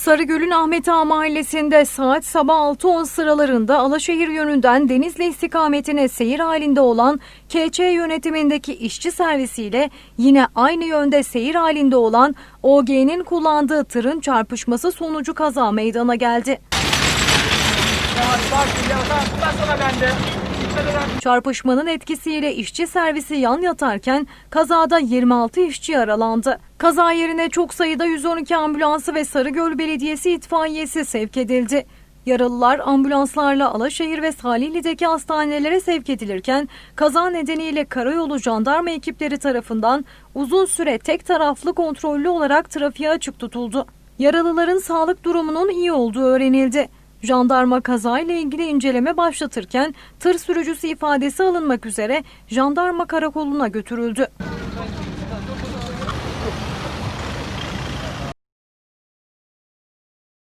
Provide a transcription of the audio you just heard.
Sarıgöl'ün Ahmet Ağa mahallesinde saat sabah 6.10 sıralarında Alaşehir yönünden Denizli istikametine seyir halinde olan KÇ yönetimindeki işçi servisiyle yine aynı yönde seyir halinde olan OG'nin kullandığı tırın çarpışması sonucu kaza meydana geldi. Çarpışmanın etkisiyle işçi servisi yan yatarken kazada 26 işçi yaralandı. Kaza yerine çok sayıda 112 ambulansı ve Sarıgöl Belediyesi itfaiyesi sevk edildi. Yaralılar ambulanslarla Alaşehir ve Salihli'deki hastanelere sevk edilirken kaza nedeniyle karayolu jandarma ekipleri tarafından uzun süre tek taraflı kontrollü olarak trafiğe açık tutuldu. Yaralıların sağlık durumunun iyi olduğu öğrenildi. Jandarma kazayla ilgili inceleme başlatırken tır sürücüsü ifadesi alınmak üzere jandarma karakoluna götürüldü.